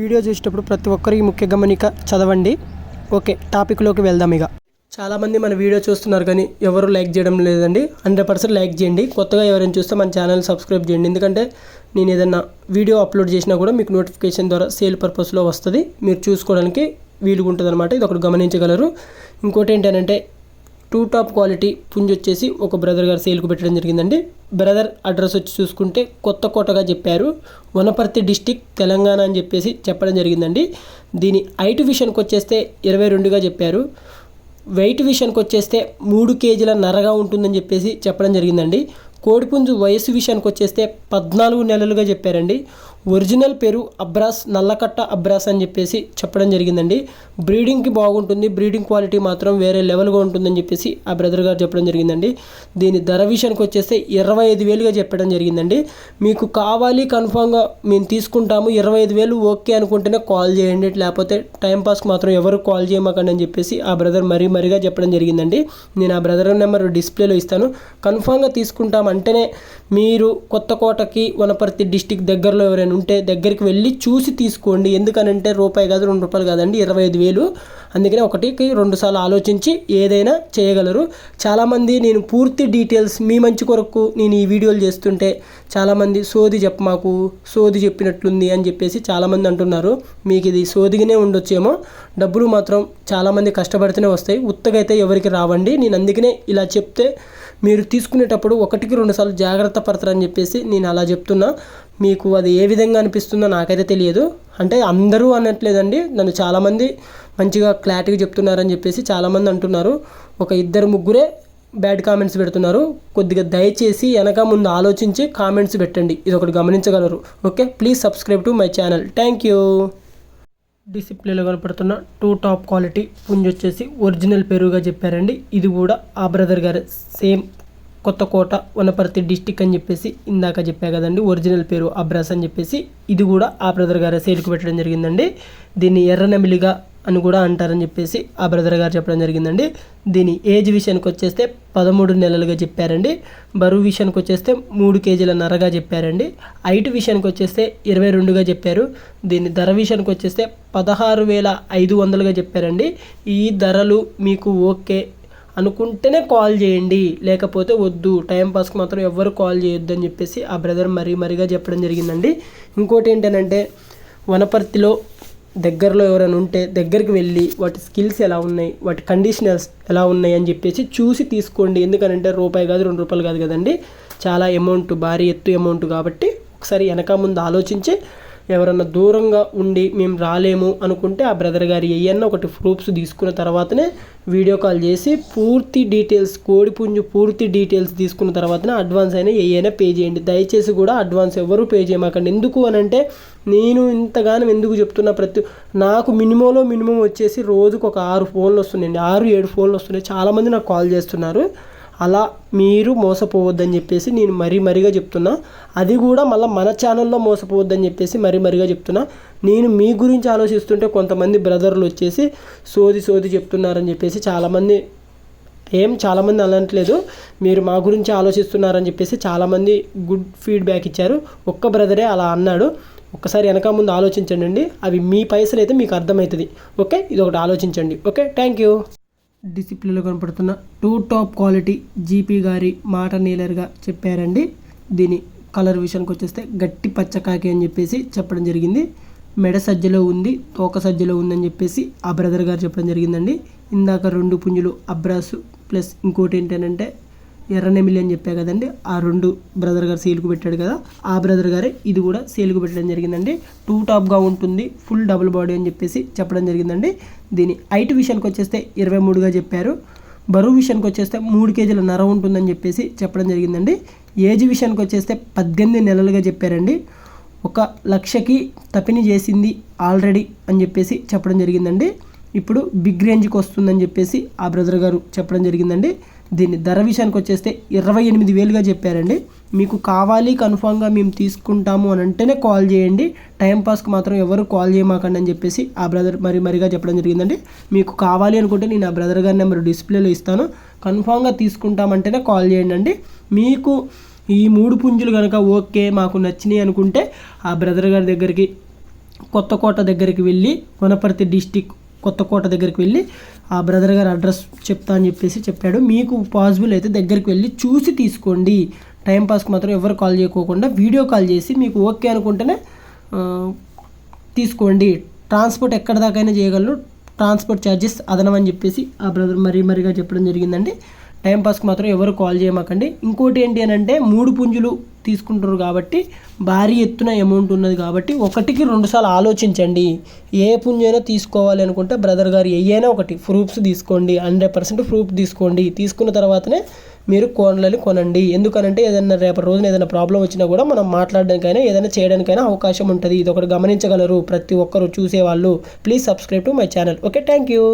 Video చూసేటప్పుడు ప్రతి ఒక్కరికి ముఖ్య గమనిక చదవండి. ఓకే టాపిక్లోకి వెళ్దాం ఇక. చాలామంది మన వీడియో చూస్తున్నారు కానీ ఎవరు లైక్ చేయడం లేదండి. హండ్రెడ్ పర్సెంట్ లైక్ చేయండి. కొత్తగా ఎవరైనా చూస్తే మన ఛానల్ సబ్స్క్రైబ్ చేయండి. ఎందుకంటే నేను ఏదైనా వీడియో అప్లోడ్ చేసినా కూడా మీకు నోటిఫికేషన్ ద్వారా సేల్ పర్పస్లో వస్తుంది. మీరు చూసుకోవడానికి వీలుగా ఉంటుంది అనమాట ఇది ఒకటి గమనించగలరు. ఇంకోటి ఏంటంటే టూ టాప్ క్వాలిటీ పుంజ్ వచ్చేసి ఒక బ్రదర్ గారు సేల్కు పెట్టడం జరిగిందండి. బ్రదర్ అడ్రస్ వచ్చి చూసుకుంటే కొత్త కోటగా చెప్పారు. వనపర్తి డిస్టిక్ తెలంగాణ అని చెప్పేసి చెప్పడం జరిగిందండి. దీని హైట్ విషయానికి వచ్చేస్తే ఇరవై రెండుగా చెప్పారు. వెయిట్ విషయానికి వచ్చేస్తే మూడు కేజీల నరగా ఉంటుందని చెప్పేసి చెప్పడం జరిగిందండి. కోడిపుంజు వయసు విషయానికి వచ్చేస్తే పద్నాలుగు నెలలుగా చెప్పారండి. ఒరిజినల్ పేరు అబ్రాస్ నల్లకట్ట అబ్రాస్ అని చెప్పేసి చెప్పడం జరిగిందండి. బ్రీడింగ్కి బాగుంటుంది బ్రీడింగ్ క్వాలిటీ మాత్రం వేరే లెవెల్గా ఉంటుందని చెప్పేసి ఆ బ్రదర్ గారు చెప్పడం జరిగిందండి. దీని ధర విషయానికి వచ్చేస్తే ఇరవై ఐదు వేలుగా చెప్పడం జరిగిందండి. మీకు కావాలి కన్ఫామ్గా మేము తీసుకుంటాము ఇరవై ఐదు వేలు ఓకే అనుకుంటేనే కాల్ చేయండి లేకపోతే టైంపాస్కి మాత్రం ఎవరు కాల్ చేయమాకండి అని చెప్పేసి ఆ బ్రదర్ మరీ మరీగా చెప్పడం జరిగిందండి. నేను ఆ బ్రదర్ నెంబర్ డిస్ప్లేలో ఇస్తాను. కన్ఫామ్గా తీసుకుంటామంటేనే మీరు కొత్త కోటకి వనపర్తి డిస్టిక్ దగ్గరలో ఎవరైనా ఉంటే దగ్గరికి వెళ్ళి చూసి తీసుకోండి. ఎందుకనంటే రూపాయి కాదు రెండు రూపాయలు కాదండి ఇరవై ఐదు వేలు. అందుకనే ఒకటికి రెండుసార్లు ఆలోచించి ఏదైనా చేయగలరు. చాలామంది నేను పూర్తి డీటెయిల్స్ మీ మంచి కొరకు నేను ఈ వీడియోలు చేస్తుంటే చాలామంది సోది చెప్ప మాకు సోది చెప్పినట్లుంది అని చెప్పేసి చాలామంది అంటున్నారు. మీకు ఇది సోదిగానే ఉండొచ్చేమో. డబ్బులు మాత్రం చాలామంది కష్టపడితేనే వస్తాయి. ఉత్తగైతే ఎవరికి రావండి. నేను అందుకనే ఇలా చెప్తే మీరు తీసుకునేటప్పుడు ఒకటికి రెండుసార్లు జాగ్రత్త పడతారని చెప్పేసి నేను అలా చెప్తున్నా. మీకు అది ఏ విధంగా అనిపిస్తుందో నాకైతే తెలియదు. అంటే అందరూ అనట్లేదండి. నన్ను చాలామంది మంచిగా క్లారిటీగా చెప్తున్నారని చెప్పేసి చాలామంది అంటున్నారు. ఒక ఇద్దరు ముగ్గురే బ్యాడ్ కామెంట్స్ పెడుతున్నారు. కొద్దిగా దయచేసి వెనక ముందు ఆలోచించి కామెంట్స్ పెట్టండి. ఇది ఒకటి గమనించగలరు. Okay? Please subscribe to my channel. Thank you. డిసిప్లిన్లో కనపడుతున్న టూ టాప్ క్వాలిటీ పుంజ్ వచ్చేసి ఒరిజినల్ పెరుగుగా చెప్పారండి. ఇది కూడా ఆ బ్రదర్ గారు. సేమ్ కొత్త కోట వనపర్తి డిస్టిక్ అని చెప్పేసి ఇందాక చెప్పా కదండి ఒరిజినల్ పేరు అబ్రాస్ అని చెప్పేసి ఇది కూడా ఆ బ్రదర్ గారు సేల్కి పెట్టడం జరిగిందండి. దీన్ని ఎర్రనమిలిగా అని కూడా అంటారని చెప్పేసి ఆ బ్రదర్ గారు చెప్పడం జరిగిందండి. దీని ఏజ్ విషయానికి వచ్చేస్తే పదమూడు నెలలుగా చెప్పారండి. బరువు విషయానికి వచ్చేస్తే మూడు కేజీల నరగా చెప్పారండి. హైట్ విషయానికి వచ్చేస్తే ఇరవై రెండుగా చెప్పారు. దీని ధర విషయానికి వచ్చేస్తే పదహారు వేల ఐదు వందలుగా చెప్పారండి. ఈ ధరలు మీకు ఓకే అనుకుంటేనే కాల్ చేయండి. లేకపోతే వద్దు. టైంపాస్కి మాత్రం ఎవ్వరు కాల్ చేయొద్దు అని చెప్పేసి ఆ బ్రదర్ మరీ మరీగా చెప్పడం జరిగిందండి. ఇంకోటి ఏంటంటే వనపర్తిలో దగ్గరలో ఎవరైనా ఉంటే దగ్గరికి వెళ్ళి వాటి స్కిల్స్ ఎలా ఉన్నాయి వాటి కండిషనర్స్ ఎలా ఉన్నాయి అని చెప్పేసి చూసి తీసుకోండి. ఎందుకంటే రూపాయి కాదు రెండు రూపాయలు కాదు కదండి. చాలా అమౌంట్ భారీ ఎత్తు అమౌంట్ కాబట్టి ఒకసారి వెనక ముందు ఆలోచించి ఎవరన్నా దూరంగా ఉండి మేము రాలేము అనుకుంటే ఆ బ్రదర్ గారి ఏయన్నా ఒకటి ప్రూఫ్స్ తీసుకున్న తర్వాతనే వీడియో కాల్ చేసి పూర్తి డీటెయిల్స్ కోడిపుంజు పూర్తి డీటెయిల్స్ తీసుకున్న తర్వాతనే అడ్వాన్స్ అయినా ఏయైనా పే చేయండి. దయచేసి కూడా అడ్వాన్స్ ఎవరు పే చేయమాకండి. ఎందుకు అని అంటే నేను ఇంతగానం ఎందుకు చెప్తున్నా ప్రతి నాకు మినిమంలో మినిమం వచ్చేసి రోజుకు ఒక ఆరు ఫోన్లు వస్తున్నాయండి. ఆరు ఏడు ఫోన్లు వస్తున్నాయి. చాలామంది నాకు కాల్ చేస్తున్నారు. అలా మీరు మోసపోవద్దని చెప్పేసి నేను మరీ మరీగా చెప్తున్నా. అది కూడా మళ్ళీ మన ఛానల్లో మోసపోవద్దని చెప్పేసి మరీ మరీగా చెప్తున్నా. నేను మీ గురించి ఆలోచిస్తుంటే కొంతమంది బ్రదర్లు వచ్చేసి సోది సోది చెప్తున్నారని చెప్పేసి చాలామంది ఏం చాలామంది అనట్లేదు. మీరు మా గురించి ఆలోచిస్తున్నారని చెప్పేసి చాలామంది గుడ్ ఫీడ్బ్యాక్ ఇచ్చారు. ఒక్క బ్రదరే అలా అన్నాడు. ఒక్కసారి వెనక ముందు ఆలోచించండి అవి మీ పైసలు అయితే మీకు అర్థమవుతుంది. ఓకే? ఇది ఒకటి ఆలోచించండి. ఓకే? Thank you. డిసిప్లిన్లో కనపడుతున్న టూ టాప్ క్వాలిటీ జీపీ గారి మాట నీలర్గా చెప్పారండి. దీని కలర్ విషయానికి వచ్చేస్తే గట్టి పచ్చకాకి అని చెప్పేసి చెప్పడం జరిగింది. మెడ సజ్జలో ఉంది తోక సజ్జలో ఉందని చెప్పేసి ఆ బ్రదర్ గారు చెప్పడం జరిగిందండి. ఇందాక రెండు పుంజులు అబ్రాసు ప్లస్ ఇంకోటి ఏంటంటే ఎర్రనెమిలి అని చెప్పా కదండి. ఆ రెండు బ్రదర్ గారు సేల్కు పెట్టాడు కదా. ఆ బ్రదర్ గారే ఇది కూడా సేల్కు పెట్టడం జరిగిందండి. టూ టాప్గా ఉంటుంది ఫుల్ డబుల్ బాడీ అని చెప్పేసి చెప్పడం జరిగిందండి. దీని హైట్ విషయానికి వచ్చేస్తే ఇరవై మూడుగా చెప్పారు. బరువు విషయానికి వచ్చేస్తే మూడు కేజీల నర ఉంటుందని చెప్పేసి చెప్పడం జరిగిందండి. ఏజ్ విషయానికి వచ్చేస్తే పద్దెనిమిది నెలలుగా చెప్పారండి. ఒక లక్షకి తపిని చేసింది ఆల్రెడీ అని చెప్పేసి చెప్పడం జరిగిందండి. ఇప్పుడు బిగ్ రేంజ్కి వస్తుందని చెప్పేసి ఆ బ్రదర్ గారు చెప్పడం జరిగిందండి. దీని ధర విషయానికి వచ్చేస్తే ఇరవై ఎనిమిది వేలుగా చెప్పారండి. మీకు కావాలి కన్ఫామ్గా మేము తీసుకుంటాము అని అంటేనే కాల్ చేయండి. టైంపాస్కి మాత్రం ఎవరు కాల్ చేయమాకండి అని చెప్పేసి ఆ బ్రదర్ మరి మరిగా చెప్పడం జరిగిందండి. మీకు కావాలి అనుకుంటే నేను ఆ బ్రదర్ గారి నెంబర్ డిస్ప్లేలో ఇస్తాను. కన్ఫామ్గా తీసుకుంటామంటేనే కాల్ చేయండి అండి. మీకు ఈ మూడు పుంజులు కనుక ఓకే మాకు నచ్చినాయి అనుకుంటే ఆ బ్రదర్ గారి దగ్గరికి కొత్తకోట దగ్గరికి వెళ్ళి వనపర్తి డిస్టిక్ కొత్తకోట దగ్గరికి వెళ్ళి ఆ బ్రదర్ గారి అడ్రస్ చెప్తా అని చెప్పేసి చెప్పాడు. మీకు పాసిబుల్ అయితే దగ్గరికి వెళ్ళి చూసి తీసుకోండి. టైంపాస్కి మాత్రం ఎవరు కాల్ చేయకోకుండా వీడియో కాల్ చేసి మీకు ఓకే అనుకుంటేనే తీసుకోండి. ట్రాన్స్పోర్ట్ ఎక్కడ దాకైనా చేయగలరు. ట్రాన్స్పోర్ట్ ఛార్జెస్ అదనమని చెప్పేసి ఆ బ్రదర్ మరీ మరీగా చెప్పడం జరిగిందండి. టైంపాస్కి మాత్రం ఎవరు కాల్ చేయమాకండి. ఇంకోటి ఏంటి అని అంటే మూడు పుంజులు తీసుకుంటారు కాబట్టి భారీ ఎత్తున అమౌంట్ ఉన్నది కాబట్టి ఒకటికి రెండుసార్లు ఆలోచించండి. ఏ పుంజైనా తీసుకోవాలి అనుకుంటే బ్రదర్ గారు ఏయైనా ఒకటి ప్రూఫ్స్ తీసుకోండి హండ్రెడ్ పర్సెంట్ ప్రూఫ్ తీసుకోండి. తీసుకున్న తర్వాతనే మీరు కోనలని కొనండి. ఎందుకనంటే ఏదైనా రేపటి రోజున ఏదైనా ప్రాబ్లం వచ్చినా కూడా మనం మాట్లాడడానికైనా ఏదైనా చేయడానికైనా అవకాశం ఉంటుంది. ఇది ఒకటి గమనించగలరు ప్రతి ఒక్కరు చూసేవాళ్ళు. Please subscribe to my channel okay thank you